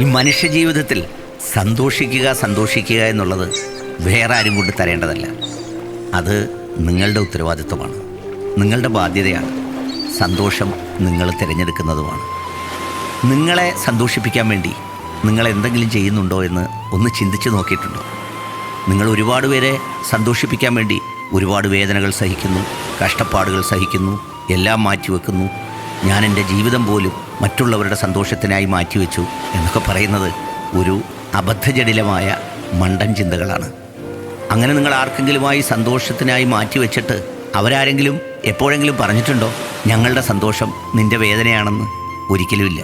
ഈ മനുഷ്യ ജീവിതത്തിൽ സന്തോഷിക്കുക സന്തോഷിക്കുക എന്നുള്ളത് വേറെ ആരും കൊണ്ട് തരേണ്ടതല്ല. അത് നിങ്ങളുടെ ഉത്തരവാദിത്വമാണ്. നിങ്ങളുടെ ബാധ്യതയാണ്. സന്തോഷം നിങ്ങൾ തിരഞ്ഞെടുക്കുന്നതുമാണ്. നിങ്ങളെ സന്തോഷിപ്പിക്കാൻ വേണ്ടി നിങ്ങൾ എന്തെങ്കിലും ചെയ്യുന്നുണ്ടോ എന്ന് ഒന്ന് ചിന്തിച്ച് നോക്കിയിട്ടുണ്ടോ? നിങ്ങൾ ഒരുപാട് പേരെ സന്തോഷിപ്പിക്കാൻ വേണ്ടി ഒരുപാട് വേദനകൾ സഹിക്കുന്നു കഷ്ടപ്പാടുകൾ സഹിക്കുന്നു എല്ലാം മാറ്റിവെക്കുന്നു ഞാൻ എന്റെ ജീവിതം പോലും മറ്റുള്ളവരുടെ സന്തോഷത്തിനായി മാറ്റിവെച്ചു എന്നൊക്കെ പറയുന്നത് ഒരു അബദ്ധജടിലമായ മണ്ടൻ ചിന്തകളാണ്. അങ്ങനെ നിങ്ങൾ ആർക്കെങ്കിലുമായി സന്തോഷത്തിനായി മാറ്റിവെച്ചിട്ട് അവരാരെങ്കിലും എപ്പോഴെങ്കിലും പറഞ്ഞിട്ടുണ്ടോ? ഞങ്ങളുടെ സന്തോഷം നിന്റെ വേദനയാണെന്ന് ഒരിക്കലുമില്ല.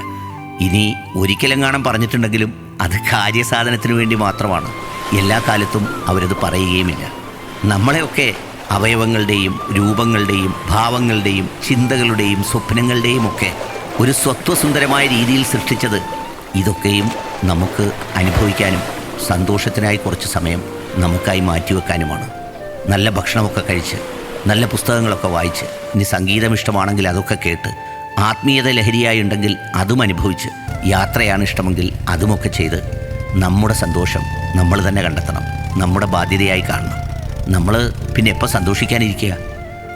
ഇനി ഒരിക്കലും കാണാൻ പറഞ്ഞിട്ടുണ്ടെങ്കിലും അത് കാര്യസാധനത്തിന് വേണ്ടി മാത്രമാണ്. എല്ലാ കാലത്തും അവരത് പറയുകയുമില്ല. നമ്മളെയൊക്കെ അവയവങ്ങളുടെയും രൂപങ്ങളുടെയും ഭാവങ്ങളുടെയും ചിന്തകളുടെയും സ്വപ്നങ്ങളുടെയും ഒക്കെ ഒരു സ്വത്വസുന്ദരമായ രീതിയിൽ സൃഷ്ടിച്ചത് ഇതൊക്കെയും നമുക്ക് അനുഭവിക്കാനും സന്തോഷത്തിനായി കുറച്ച് സമയം നമുക്കായി മാറ്റിവെക്കാനുമാണ്. നല്ല ഭക്ഷണമൊക്കെ കഴിച്ച് നല്ല പുസ്തകങ്ങളൊക്കെ വായിച്ച് ഇനി സംഗീതം ഇഷ്ടമാണെങ്കിൽ അതൊക്കെ കേട്ട് ആത്മീയത ലഹരിയായി ഉണ്ടെങ്കിൽ അതും അനുഭവിച്ച് യാത്രയാണ് ഇഷ്ടമെങ്കിൽ അതുമൊക്കെ ചെയ്ത് നമ്മുടെ സന്തോഷം നമ്മൾ തന്നെ കണ്ടെത്തണം നമ്മുടെ ബാധ്യതയായി കാണണം. നമ്മൾ പിന്നെ എപ്പോൾ സന്തോഷിക്കാനിരിക്കുക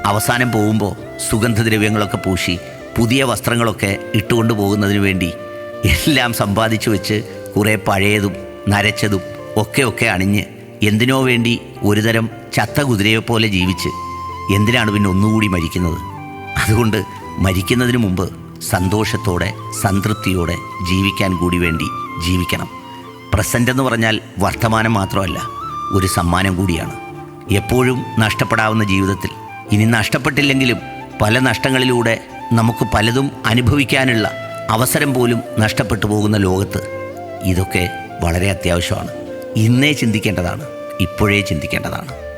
അവസാനം പോകുമ്പോൾ സുഗന്ധദ്രവ്യങ്ങളൊക്കെ പൂശി പുതിയ വസ്ത്രങ്ങളൊക്കെ ഇട്ടുകൊണ്ട് പോകുന്നതിന് വേണ്ടി എല്ലാം സമ്പാദിച്ചു വെച്ച് കുറേ പഴയതും നരച്ചതും ഒക്കെ ഒക്കെ അണിഞ്ഞ് എന്തിനോ വേണ്ടി ഒരുതരം ചത്ത കുതിരയെപ്പോലെ ജീവിച്ച് എന്തിനാണ് പിന്നെ ഒന്നുകൂടി മരിക്കുന്നത്? അതുകൊണ്ട് മരിക്കുന്നതിന് മുമ്പ് സന്തോഷത്തോടെ സംതൃപ്തിയോടെ ജീവിക്കാൻ കൂടി വേണ്ടി ജീവിക്കണം. പ്രസന്റ് എന്ന് പറഞ്ഞാൽ വർത്തമാനം മാത്രമല്ല ഒരു സമ്മാനം കൂടിയാണ്. എപ്പോഴും നഷ്ടപ്പെടാവുന്ന ജീവിതത്തിൽ. ഇനി നഷ്ടപ്പെട്ടില്ലെങ്കിലും പല നഷ്ടങ്ങളിലൂടെ നമുക്ക് പലതും അനുഭവിക്കാനുള്ള അവസരം പോലും നഷ്ടപ്പെട്ടു പോകുന്ന ലോകത്ത് ഇതൊക്കെ വളരെ അത്യാവശ്യമാണ്. ഇന്നേ ചിന്തിക്കേണ്ടതാണ് ഇപ്പോഴേ ചിന്തിക്കേണ്ടതാണ്.